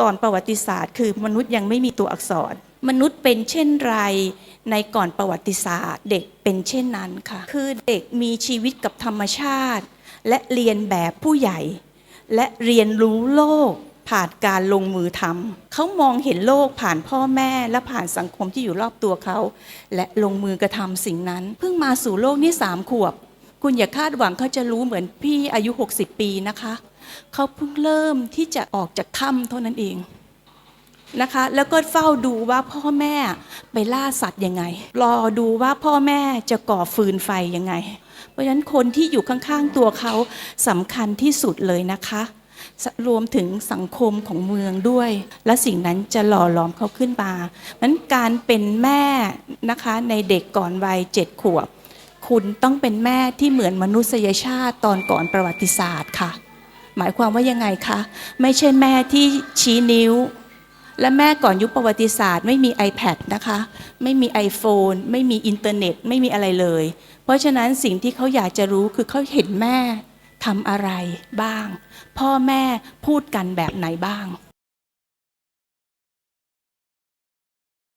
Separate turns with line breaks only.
ก่อนประวัติศาสตร์ คือมนุษย์ยังไม่มีตัวอักษร มนุษย์เป็นเช่นไร ในก่อนประวัติศาสตร์ เด็กเป็นเช่นนั้นค่ะ คือเด็กมีชีวิตกับธรรมชาติ และเรียนแบบผู้ใหญ่ และเรียนรู้โลกผ่านการลงมือทำเขามองเห็นโลกผ่านพ่อแม่และผ่านสังคมที่อยู่รอบตัวเขา และลงมือกระทำสิ่งนั้น เพิ่งมาสู่โลกนี่สามขวบ คุณอย่าคาดหวังเขาจะรู้เหมือนพี่อายุ 60 ปีนะคะ เขาเพิ่งเริ่มที่จะออกจากถ้ำเท่านั้นเองนะคะ แล้วก็เฝ้าดูว่าพ่อแม่ไปล่าสัตว์ยังไง รอดูว่าพ่อแม่จะก่อฟืนไฟยังไง เพราะฉะนั้นคนที่อยู่ข้างๆตัวเขาสำคัญที่สุดเลยนะคะ รวมถึงสังคมของเมืองด้วย และสิ่งนั้นจะหล่อหลอมเขาขึ้นมานั้นการเป็นแม่นะคะในเด็กก่อนวัยเจ็ดขวบ คุณต้องเป็นแม่ที่เหมือนมนุษยชาติตอนก่อนประวัติศาสตร์ค่ะ หมายความว่ายังไงคะไม่ใช่แม่ที่ชี้นิ้ว และแม่ก่อนยุคประวัติศาสตร์ ไม่มี iPad นะคะ ไม่มี iPhone ไม่มีอินเทอร์เน็ต ไม่มีอะไรเลย เพราะฉะนั้นสิ่งที่เขาอยากจะรู้คือเขาเห็นแม่ทำอะไรบ้าง พ่อแม่พูดกันแบบไหนบ้าง